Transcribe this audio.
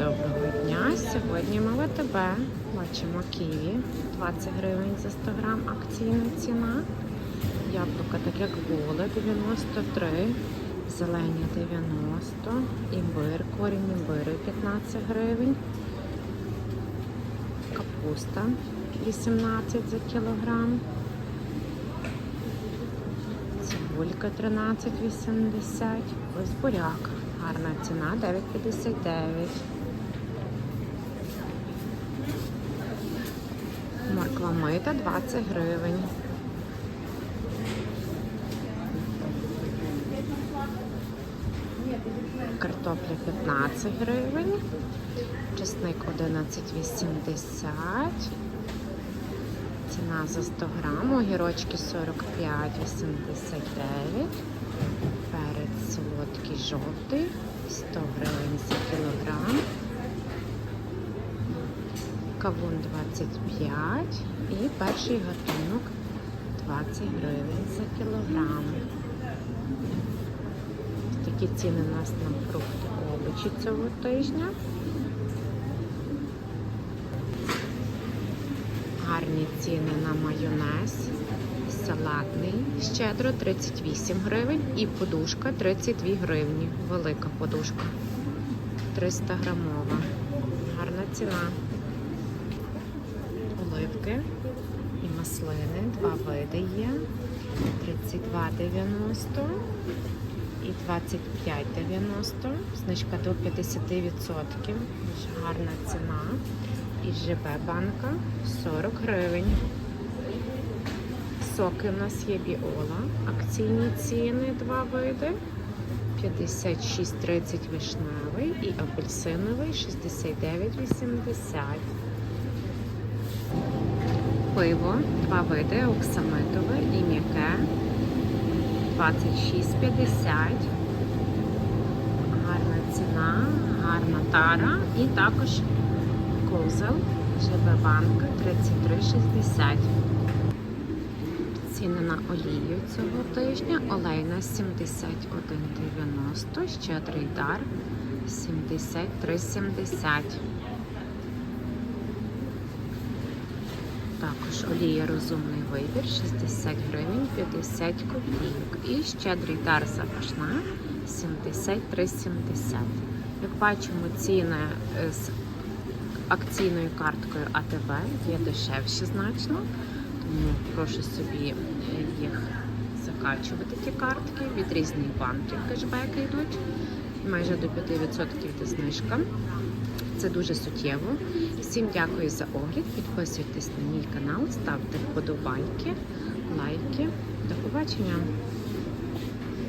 доброго дня. Сьогодні ми в АТБ бачимо ківі 20 гривень за 100 грам акційна ціна. Яблука, так як були, 93, зелені 90, імбир, корінь імбиру 15 гривень, капуста 18 за кілограм. Цибулька 13,80. Ось буряк. Гарна ціна 9,59. Морква мита 20 гривень. Картопля 15 гривень. Чесник 11,80. Ціна за 100 грам, огірочки 45,89. Перець солодкий жовтий, 100 гривень за кілограм. Кавун 25 і перший гатунок 20 гривень за кілограм. Такі ціни у нас на фрукти овочі цього тижня. Гарні ціни на майонез. Салатний щедро 38 гривень і подушка 32 гривні. Велика подушка. 300 грамова. Гарна ціна. Оливки і маслини. Два види є. 32,90 і 25,90. Знижка до 50%. Дуже гарна ціна. І ЖБ банка 40 гривень. Соки у нас є біола. Акційні ціни два види. 56,30 вишневий і апельсиновий 69,80. Пиво, два види, оксамитове і м'яке 26,50. Гарна ціна, гарна тара і також козел, ЖБ банка 33,60. Ціни на олію цього тижня. Олейна 71,90, щедрий дар 73,70. Також олія розумний вибір 60 гривень 50 копійок. І щедрий дар запашна 73,70. Як бачимо, ціни з акційною карткою АТВ є дешевші значно, тому прошу собі їх закачувати, ті картки. Від різних банків кешбеки йдуть. Майже до 5% йде знижка. Це дуже суттєво. Всім дякую за огляд. Підписуйтесь на мій канал, ставте вподобайки, лайки. До побачення!